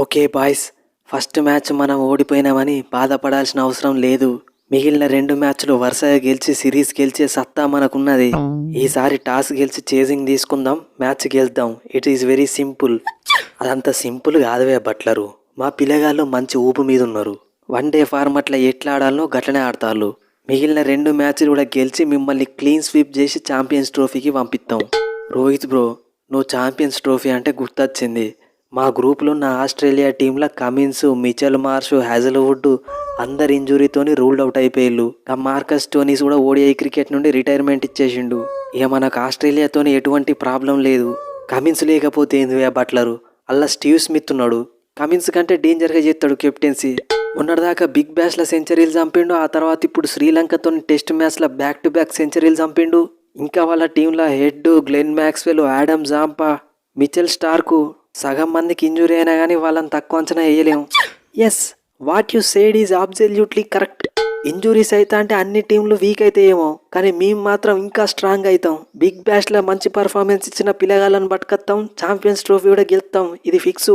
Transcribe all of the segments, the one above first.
Okay boys first match మనం ఓడిపోయినామని బాధపడాల్సిన అవసరం లేదు. మిగిలిన రెండు మ్యాచ్లు వరుసగా గెలిచి సిరీస్ గెలిచే సత్తా మనకున్నది. ఈసారి టాస్ గెలిచి చేజింగ్ తీసుకుందాం match గెలుద్దాం. It is very simple. అదంత సింపుల్ కాదువే బట్లరు. మా పిల్లగాళ్ళు మంచి ఊపు మీద ఉన్నారు. వన్ డే ఫార్మాట్లో ఎట్లా ఆడాలనో గట్లనే ఆడతారు మిగిలిన రెండు మ్యాచ్లు కూడా గెలిచి మిమ్మల్ని క్లీన్ స్వీప్ చేసి ఛాంపియన్స్ ట్రోఫీకి పంపిస్తాం రోహిత్ బ్రో నువ్వు ఛాంపియన్స్ ట్రోఫీ అంటే గుర్తొచ్చింది. మా గ్రూప్లో ఉన్న ఆస్ట్రేలియా టీంలో కమిన్స్ మిచెల్ మార్ష్ హ్యాజల్వుడ్ అందరు ఇంజురీతోని రూల్డ్ అవుట్ అయిపోయిళ్ళు. ఆ మార్కస్ టోనీస్ కూడా ఓడిఐ క్రికెట్ నుండి రిటైర్మెంట్ ఇచ్చేసిండు. ఇక మనకు ఆస్ట్రేలియాతోని ఎటువంటి ప్రాబ్లం లేదు. కమిన్స్ లేకపోతే ఏంది బట్లరు? అలా స్టీవ్ స్మిత్ ఉన్నాడు. కమిన్స్ కంటే డేంజర్గా చేస్తాడు కెప్టెన్సీ. మొన్నటిదాకా బిగ్ బ్యాష్ల సెంచరీలు చంపిండు ఆ తర్వాత ఇప్పుడు శ్రీలంకతో టెస్ట్ మ్యాచ్ల బ్యాక్ టు బ్యాక్ సెంచరీలు చంపిండు. ఇంకా వాళ్ళ టీంలో Head Glenn Maxwell Adam Zampa Mitchell Starc సగం మందికి ఇంజురీ అయినా కానీ వాళ్ళని తక్కువ అంచనా వేయలేము. Yes what you said is absolutely correct injuries అయితే అంటే అన్ని టీంలు వీక్ అయితే ఏమో కానీ మేము మాత్రం ఇంకా స్ట్రాంగ్ అవుతాం బిగ్ బ్యాష్లో మంచి పర్ఫార్మెన్స్ ఇచ్చిన పిల్లగాళ్ళని పట్టుకొస్తాం ఛాంపియన్స్ ట్రోఫీ కూడా గెలుస్తాం ఇది ఫిక్సు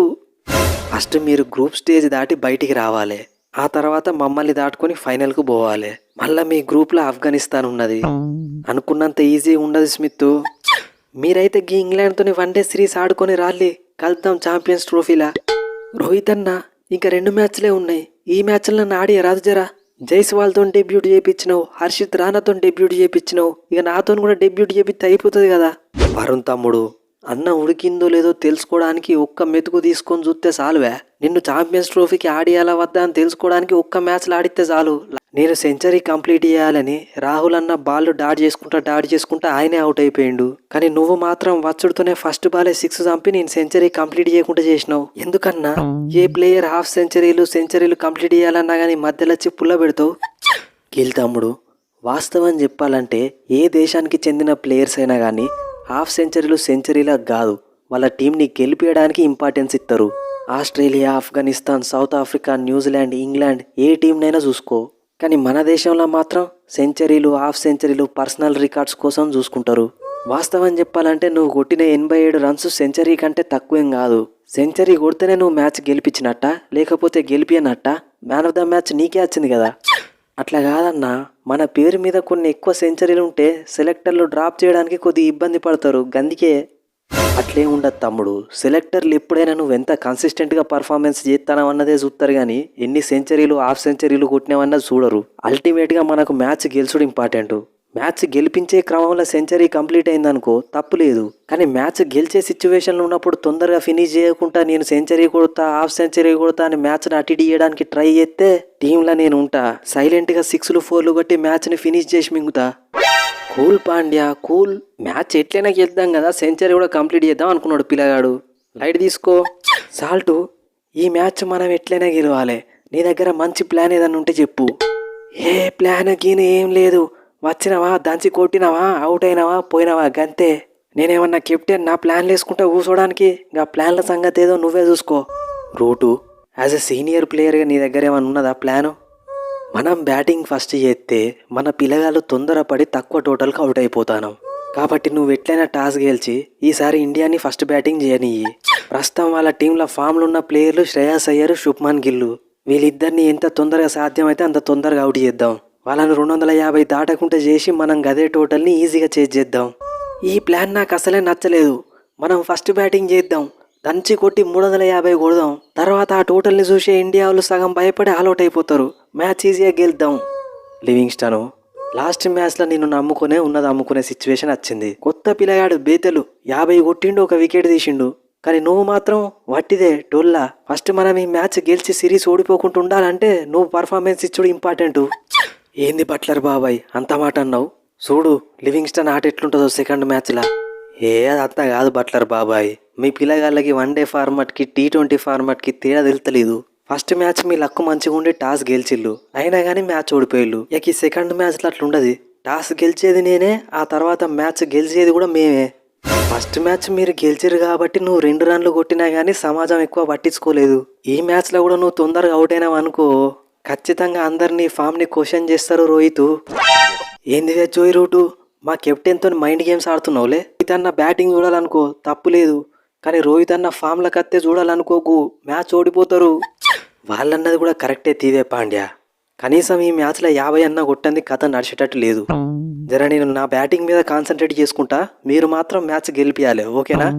ఫస్ట్ మీరు గ్రూప్ స్టేజ్ దాటి బయటికి రావాలి. ఆ తర్వాత మమ్మల్ని దాటుకొని ఫైనల్కు పోవాలి. మళ్ళీ మీ గ్రూప్లో ఆఫ్ఘనిస్తాన్ ఉన్నది. అనుకున్నంత ఈజీ ఉండదు స్మిత్ మీరైతే గీ ఇంగ్లాండ్తోని వన్ డే సిరీస్ ఆడుకొని రాలి. కలుద్దాం ఛాంపియన్స్ ట్రోఫీలా? రోహిత్ అన్న ఇంకా రెండు మ్యాచ్లే ఉన్నాయి. ఈ మ్యాచ్లో ఆడి రాదు జరా జైస్వాల్తో డెబ్యూట్ చేయించినావు హర్షిత్ రానాతో డెబ్యూట్ చేయించినావు ఇక నాతో కూడా డెబ్యూట్ చేపిస్తే అయిపోతుంది కదా. వరుణ్ తమ్ముడు అన్న ఉడికిందో లేదో తెలుసుకోవడానికి ఒక్క మెతుకు తీసుకొని చూస్తే చాలువే. నిన్ను ఛాంపియన్స్ ట్రోఫీకి ఆడియాలా వద్దా అని తెలుసుకోవడానికి ఒక్క మ్యాచ్లు ఆడితే చాలు. నేను సెంచరీ కంప్లీట్ చేయాలని రాహుల్ అన్న బాల్ డాడ్ చేసుకుంటా డాడ్ చేసుకుంటా ఆయనే అవుట్ అయిపోయిండు. కానీ నువ్వు మాత్రం వచ్చుడుతోనే ఫస్ట్ బాలే సిక్స్ చంపి నేను సెంచరీ కంప్లీట్ చేయకుండా చేసినావు. ఎందుకన్నా? ఏ ప్లేయర్ హాఫ్ సెంచరీలు సెంచరీలు కంప్లీట్ చేయాలన్నా కానీ మధ్యలో వచ్చి పుల్ల పెడతావు? గిల్ వాస్తవం చెప్పాలంటే ఏ దేశానికి చెందిన ప్లేయర్స్ అయినా కానీ హాఫ్ సెంచరీలు సెంచరీలా కాదు. వాళ్ళ టీంని గెలిపించడానికి ఇంపార్టెన్స్ ఇస్తారు Australia Afghanistan South Africa New Zealand England ఏ టీంనైనా చూసుకో. కానీ మన దేశంలో మాత్రం సెంచరీలు హాఫ్ సెంచరీలు పర్సనల్ రికార్డ్స్ కోసం చూసుకుంటారు. వాస్తవం చెప్పాలంటే నువ్వు కొట్టిన ఎనభై ఏడు రన్స్ సెంచరీ కంటే తక్కువేం కాదు. సెంచరీ కొడితేనే నువ్వు మ్యాచ్ గెలిపించినట్ట? లేకపోతే గెలిపియనట్ట? మ్యాన్ ఆఫ్ ద మ్యాచ్ నీకే వచ్చింది కదా. అట్లా కాదన్నా. మన పేరు మీద కొన్ని ఎక్కువ సెంచరీలు ఉంటే సెలెక్టర్లు డ్రాప్ చేయడానికి కొద్ది ఇబ్బంది పడతారు. గందికే. అట్లే ఉండదు తమ్ముడు. సెలెక్టర్లు ఎప్పుడైనా నువ్వు ఎంత కన్సిస్టెంట్గా పర్ఫార్మెన్స్ చేస్తానవు అన్నదే చూస్తారు కానీ ఎన్ని సెంచరీలు హాఫ్ సెంచరీలు కొట్టినావన్నది చూడరు. అల్టిమేట్గా మనకు మ్యాచ్ గెలుచుడు ఇంపార్టెంట్ మ్యాచ్ గెలిపించే క్రమంలో సెంచరీ కంప్లీట్ అయిందనుకో తప్పు లేదు కానీ మ్యాచ్ గెలిచే సిచ్యువేషన్లో ఉన్నప్పుడు తొందరగా ఫినిష్ చేయకుండా నేను సెంచరీ కొడతా హాఫ్ సెంచరీ కొడతా అని మ్యాచ్ని అటు ఇటు చేయడానికి ట్రై చేస్తే టీంలో నేను ఉంటా. సైలెంట్గా సిక్స్లు ఫోర్లు కొట్టి మ్యాచ్ని ఫినిష్ చేసి మింగుతా. Cool Pandya cool. మ్యాచ్ ఎట్లయినా గెలుద్దాం కదా సెంచరీ కూడా కంప్లీట్ చేద్దాం అనుకున్నాడు పిల్లగాడు. లైట్ తీసుకో. సాల్టు ఈ మ్యాచ్ మనం ఎట్లయినా గెలవాలి. నీ దగ్గర మంచి ప్లాన్ ఏదన్నా ఉంటే చెప్పు. ఏ ప్లాన్ గీన ఏం లేదు. వచ్చినావా? దంచి కొట్టినావా? అవుట్ అయినావా? పోయినావా? గంతే. నేనేమన్నా కెప్టెన్? నా ప్లాన్లు వేసుకుంటా కూర్చోడానికి ఇంకా ప్లాన్ల సంగతి ఏదో నువ్వే చూసుకో. రూటు యాజ్ ఎ సీనియర్ ప్లేయర్గా నీ దగ్గర ఏమైనా ఉన్నదా ప్లాను? మనం బ్యాటింగ్ ఫస్ట్ చేస్తే మన పిల్లగాళ్ళు తొందరపడి తక్కువ టోటల్కి అవుట్ అయిపోతాను. కాబట్టి నువ్వు ఎట్లయినా టాస్ గెలిచి ఈసారి ఇండియాని ఫస్ట్ బ్యాటింగ్ చేయనియ్యి. ప్రస్తుతం వాళ్ళ టీంలో ఫామ్లో ఉన్న ప్లేయర్లు శ్రేయాస్ అయ్యర్ శుభ్మన్ గిల్లు. వీళ్ళిద్దరిని ఎంత తొందరగా సాధ్యమైతే అంత తొందరగా అవుట్ చేద్దాం. వాళ్ళని రెండు వందల యాభై దాటకుండా చేసి మనం గదే టోటల్ని ఈజీగా చేజ్ చేద్దాం. ఈ ప్లాన్ నాకు అసలే నచ్చలేదు. మనం ఫస్ట్ బ్యాటింగ్ చేద్దాం. దంచి కొట్టి మూడు వందల యాభై కొడదాం. తర్వాత ఆ టోటల్ని చూసే ఇండియా వాళ్ళు సగం భయపడి ఆల్అౌట్ అయిపోతారు. మ్యాచ్ ఈజీగా గెలుద్దాం. లివింగ్స్టను లాస్ట్ మ్యాచ్లో నిన్ను నమ్ముకునే ఉన్నది అమ్ముకునే సిచ్యువేషన్ వచ్చింది. కొత్త పిల్లగాడు బేతలు యాభై కొట్టిండు ఒక వికెట్ తీసిండు. కానీ నువ్వు మాత్రం వట్టిదే టోల్లా. ఫస్ట్ మనం ఈ మ్యాచ్ గెలిచి సిరీస్ ఓడిపోకుండా ఉండాలంటే నువ్వు పర్ఫార్మెన్స్ ఇచ్చుడు ఇంపార్టెంట్ ఏంది బట్లర్ బాబాయ్? అంత మాట అన్నావు? చూడు లివింగ్స్టన్ ఆట ఎట్లుంటుందో సెకండ్ మ్యాచ్లా. ఏ అది కాదు బట్లర్ బాబాయ్. మీ పిల్లగాళ్ళకి వన్ డే ఫార్మాట్కి టీ ట్వంటీ ఫార్మాట్కి తేడా తెలుతలేదు ఫస్ట్ మ్యాచ్ మీ లక్కు మంచిగా ఉండి టాస్ గెలిచిల్లు. అయినా కానీ మ్యాచ్ ఓడిపోయిల్లు. ఇక ఈ సెకండ్ మ్యాచ్లో అట్లుండదు. టాస్ గెలిచేది నేనే ఆ తర్వాత మ్యాచ్ గెలిచేది కూడా మేమే. ఫస్ట్ మ్యాచ్ మీరు గెలిచారు కాబట్టి నువ్వు రెండు రన్లు కొట్టినా కానీ సమాజం ఎక్కువ పట్టించుకోలేదు. ఈ మ్యాచ్లో కూడా నువ్వు తొందరగా అవుట్ అయినావు అనుకో ఖచ్చితంగా అందరినీ ఫామ్ని క్వశ్చన్ చేస్తారు రోహిత్. ఏంది జోయ్ రూటు? మా కెప్టెన్తో మైండ్ గేమ్స్ ఆడుతున్నావులే? ఇతన్న బ్యాటింగ్ చూడాలనుకో తప్పు లేదు. కానీ రోహిత్ అన్న ఫామ్ల కత్తే చూడాలనుకోకు. మ్యాచ్ ఓడిపోతారు. వాళ్ళన్నది కూడా కరెక్టే తీవే పాండ్యా. కనీసం ఈ మ్యాచ్లో యాభై అన్న కొట్టంది కథ నడిచేటట్టు లేదు. జర నేను నా బ్యాటింగ్ మీద కాన్సన్ట్రేట్ చేసుకుంటా. మీరు మాత్రం మ్యాచ్ గెలిపియాలి ఓకేనా?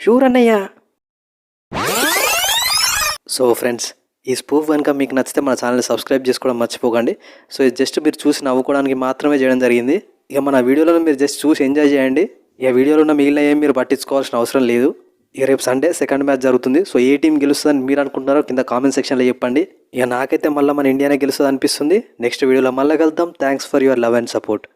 షూర్ అన్నయ్య. సో ఫ్రెండ్స్ ఈ స్పూఫ్ కనుక మీకు నచ్చితే మన ఛానల్ సబ్స్క్రైబ్ చేసుకోవడం మర్చిపోకండి. సో ఇది జస్ట్ మీరు చూసి నవ్వుకోవడానికి మాత్రమే చేయడం జరిగింది. ఇక మన వీడియోలను మీరు జస్ట్ చూసి ఎంజాయ్ చేయండి. ఇక వీడియోలో ఉన్న మిగిలిన ఏం మీరు పట్టించుకోవాల్సిన అవసరం లేదు. ఇక రేపు సండే సెకండ్ మ్యాచ్ జరుగుతుంది. సో ఏ టీం గెలుస్తుందని మీరు అనుకుంటున్నారో కింద కామెంట్ సెక్షన్లో చెప్పండి. ఇక నాకైతే మళ్ళీ మన ఇండియానే గెలుస్తుంది అనిపిస్తుంది నెక్స్ట్ వీడియోలో మళ్ళీ కలుద్దాం. Thanks for your love and support.